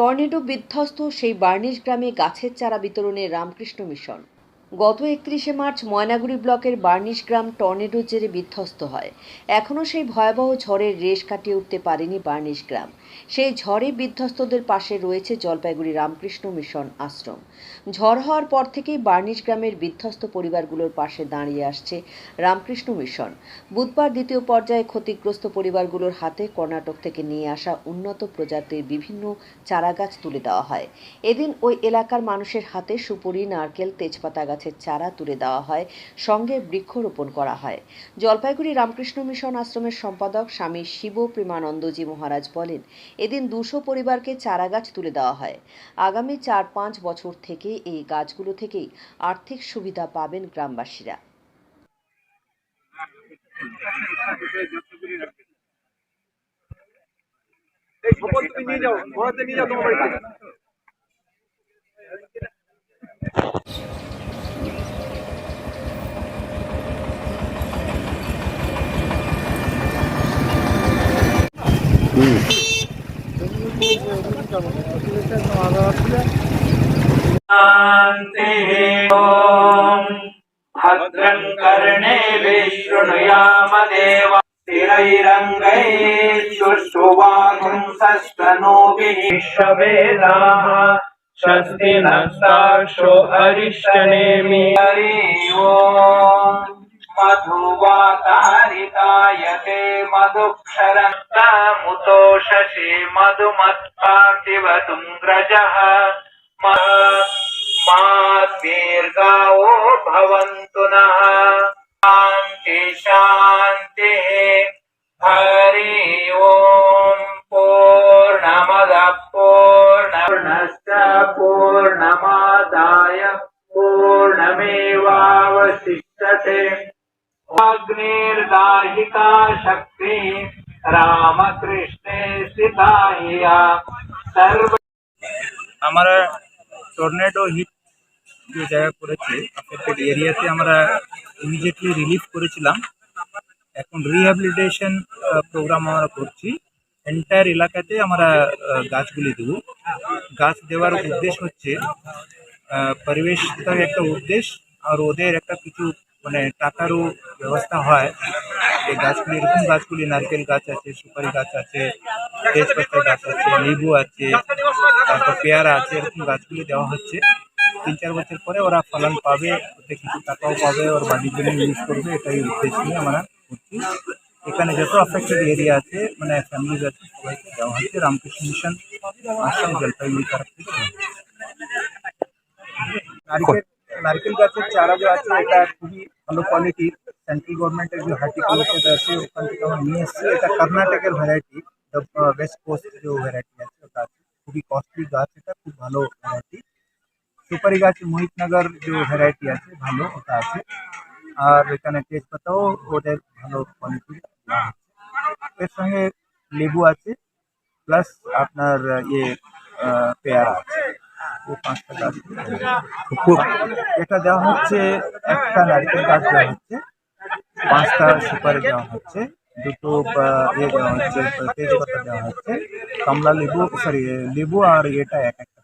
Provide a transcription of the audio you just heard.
Tornado বিধ্বস্ত সেই varnish গ্রামে গাছের চারা বিতরণে রামকৃষ্ণ মিশন। গত একত্রিশে মার্চ ময়নাগুড়ি ব্লকের বার্নিশ গ্রাম টর্নেডোর জেরে বিধ্বস্ত হয়। এখনও সেই ভয়াবহ ঝড়ের রেশ কাটিয়ে উঠতে পারেনি বার্নিশ গ্রাম। সেই ঝড়ে বিধ্বস্তদের পাশে রয়েছে জলপাইগুড়ি রামকৃষ্ণ মিশন আশ্রম। ঝড় হওয়ার পর থেকেই বার্নিশ গ্রামের বিধ্বস্ত পরিবারগুলোর পাশে দাঁড়িয়ে আসছে রামকৃষ্ণ মিশন। বুধবার দ্বিতীয় পর্যায়ে ক্ষতিগ্রস্ত পরিবারগুলোর হাতে কর্ণাটক থেকে নিয়ে আসা উন্নত প্রজাতির বিভিন্ন চারাগাছ তুলে দেওয়া হয়। এদিন ওই এলাকার মানুষের হাতে সুপুরি, নারকেল, তেজপাতা গাছের চারা তুলে দেওয়া হয়, সঙ্গে বৃক্ষরোপণ করা হয়। জলপাইগুড়ি রামকৃষ্ণ মিশন আশ্রমের সম্পাদক স্বামী শিব প্রেমানন্দজি মহারাজ বলেন, এদিন দুশো পরিবারকে চারা গাছ তুলে দেওয়া হয়। আগামী চার পাঁচ বছর থেকে এই গাছগুলো থেকেই আর্থিক সুবিধা পাবেন গ্রামবাসীরা। নিয়ে যাও নিয়ে যাও তোমার বাড়িতে। भद्रं कर्णे विशृणुयामदेव स्थिरैरङ्गैश्वाघंसस्तनोभिः विश्ववेदाः स्वस्ति नस्ताक्षो हरिष्ठनेमि हरि ओम् मधुवातारितायते मधुक्षरम् शशि मधुमत्पार्थिवतुङ्ग्रजः मा दीर्घावो भवन्तु नः। शान्ति, शान्तिः। हरि ओम् पूर्णमदः पूर्णस्य पूर्णमादाय पूर्णमेवावशिष्यते अग्निर्दाहिका शक्ति আমরা টর্নেডো হিট যে জায়গা করেছে এফেক্টেড এরিয়াতে আমরা ইমিডিয়েটলি রিলিফ করেছিলাম এখন রিহ্যাবিলিটেশন প্রোগ্রাম আমরা করছি। এন্টায়ার এলাকাতে আমরা গাছগুলি দেবো। গাছ দেওয়ার উদ্দেশ্য হচ্ছে পরিবেশ একটা উদ্দেশ্য আর ওদের একটা কিছু মানে টাকারও ব্যবস্থা হয়। এই গাছগুলি, এরকম গাছগুলি, নারকেল গাছ আছে, সুপারি গাছ আছে, তেজপাতা গাছ আছে, লেবু আছে, তারপর পেয়ারা আছে, এরকম গাছগুলি দেওয়া হচ্ছে। তিন চার বছর পরে ওরা ফলন পাবে, ওতে কিছু টাকাও পাবে, ওর বাড়ির জন্য ইউজ করবে, এটাই উদ্দেশ্য আমরা করছি। এখানে যত অ্যাফেক্টেড এরিয়া আছে মানে ফ্যামিলিজ আছে, সবাইকে দেওয়া হচ্ছে। রামকৃষ্ণ মিশন, আসাম জলপাইগুড়ি তরফ থেকে। দেওয়া হচ্ছে। নারকেল নারকেল গাছের চারা যে আছে এটা খুবই ভালো কোয়ালিটির সেন্ট্রাল গভর্নমেন্টের যে হার্টিকালচার আছে ওখান থেকে আমরা নিয়ে এসেছি এটা কর্ণাটকের ভ্যারাইটি ওয়েস্ট কোস্ট যে ভ্যারাইটি আছে ওটা আছে খুবই কস্টলি গাছ এটা খুব ভালো ভ্যারাইটি সুপারি গাছ মোহিতনগর যে ভ্যারাইটি আছে ভালো ওটা আছে আর এখানে তেজপাতাও ওদের ভালো কোয়ালিটির এর সঙ্গে লেবু আছে প্লাস আপনার ইয়ে আহ, পেয়ারা আছে পাঁচটা গাছ এটা দেওয়া হচ্ছে, একটা নারকেল গাছ দেওয়া হচ্ছে, পাঁচটা সুপারি দেওয়া হচ্ছে, দুটো ইয়ে দেওয়া হচ্ছে তেজপাতা দেওয়া হচ্ছে, কমলা লেবু সরি লেবু আর এটা এক একটা